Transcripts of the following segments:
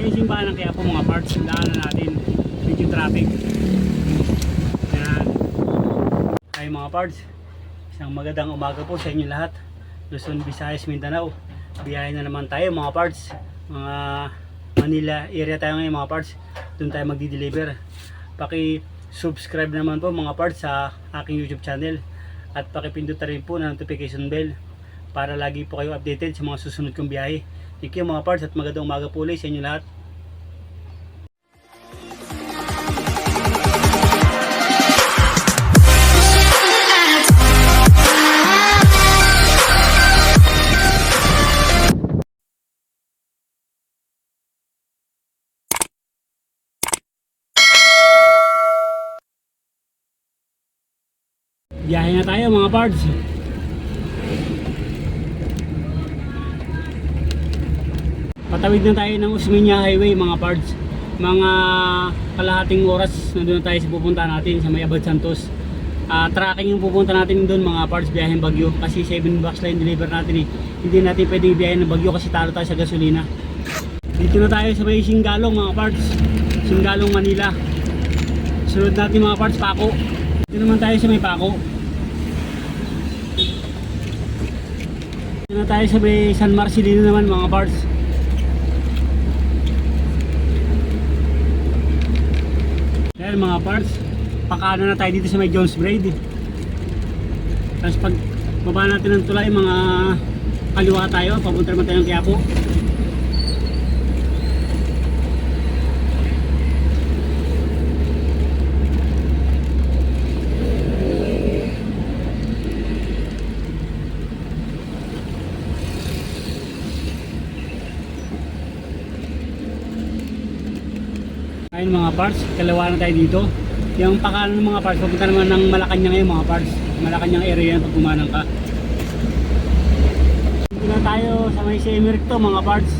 Ayan yung simbahan ng kaya po mga parts. Daanan natin. Medyo traffic. Ayan. Ay mga parts. Isang magandang umaga po sa inyo lahat. Luzon, Visayas, Mindanao. Biyahe na naman tayo mga parts. Mga Manila area tayo ngayon mga parts. Doon tayo magdi-deliver. Paki-subscribe naman po mga parts sa aking YouTube channel. At pakipindot na rin po ng notification bell para lagi po kayo updated sa mga susunod kong biyahe. Thank you mga parts at magandang umaga po ulit sa inyo lahat. Biyahe na tayo mga parts. Patawid na tayo ng Usmeña Highway mga parts. Mga kalahating oras nandun na tayo sa pupunta natin sa May Abad Santos. Ah, tracking yung pupunta natin doon mga parts biyaheng Bagyo kasi 7 box line deliver natin eh. Hindi natin pwedeng biyahin ng Bagyo kasi talo tayo sa gasolina. Dito na tayo sa may Singalong mga parts. Singalong Manila. Sunod natin mga parts Pako. Dito naman tayo sa may Pako. Dito na tayo sa may San Marcelino naman mga parts. Parts, pakano na tayo dito sa may Jones Braid. Tapos pag baba natin ng tulay, mga kaliwa tayo, papunta naman tayo ng Quiapo. Ayun mga parts, kalawa na tayo dito. Yung pakanan ng mga parts, papunta naman ng Malacanang ngayon mga parts. Malacanang area yan pag kumanang ka. Dito na tayo sa may Semirk to mga parts.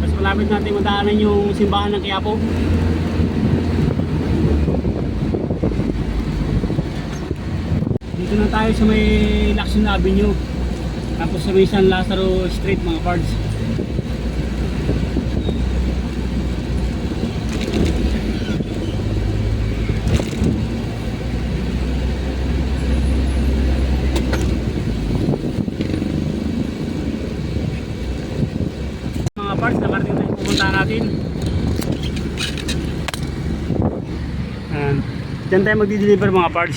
Tapos malapit natin madaanan yung simbahan ng Quiapo. Dito na tayo sa may Lacson Avenue. Tapos sa may San Lazaro Street mga parts. Parts na karating tayo pupunta natin. Ayan. Diyan tayo magdi-deliver mga parts.